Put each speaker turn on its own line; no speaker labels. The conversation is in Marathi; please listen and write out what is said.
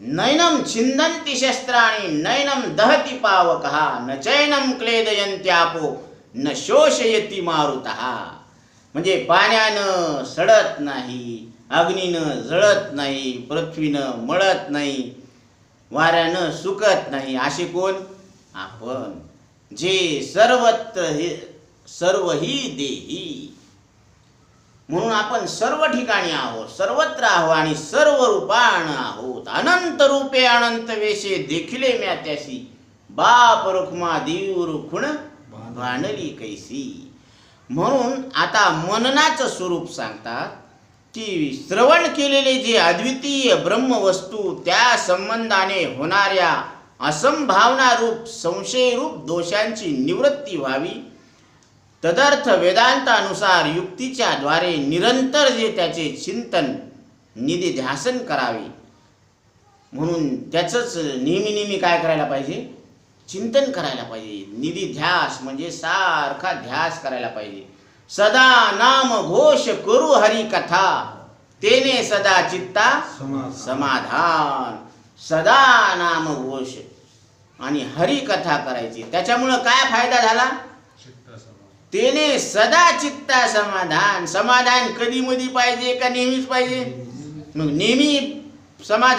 नैनम छिंदंती शस्त्राणी नैनम दहती पावक न चैनम क्लेदयंत्यापो न शोषयती मारुत। म्हणजे पाण्यानं सडत नाही अग्नीनं जळत नाही पृथ्वीनं मळत नाही वाऱ्यानं सुकत नाही असे कोण? आपण. जे सर्वत्र हे सर्वही देही. म्हणून आपण सर्व ठिकाणी आहोत सर्वत्र आहो आणि सर्व रूपाण आहोत. अनंत रूपे अनंत वेशे देखिले म्या त्याशी. बाप रुक्मा देव रुखुण भांडली कैसी. म्हणून आता मननाचं स्वरूप सांगतात की श्रवण केलेले जे अद्वितीय ब्रह्मवस्तू त्या संबंधाने होणाऱ्या असंभावना रूप संशयरूप दोषांची निवृत्ती व्हावी. तदर्थ वेदांतानुसार युक्तीच्या द्वारे निरंतर जे त्याचे चिंतन निधिध्यासन करावे. म्हणून त्याचंच नेहमी नेहमी काय करायला पाहिजे? चिंतन करायला पाहिजे. निधिध्यास म्हणजे सारखा ध्यास करायला पाहिजे. सदा नाम घोष करू हरी कथा. तेने सदा चित्ता समाधान. सदा नाम घोष. आणि हरी कथा करायची. त्याच्यामुळं काय फायदा झाला? त्याने सदा चित्ता समाधान समाधान कधी मधी पाहिजे का नेहमीच पाहिजे? मग नेहमी समाधान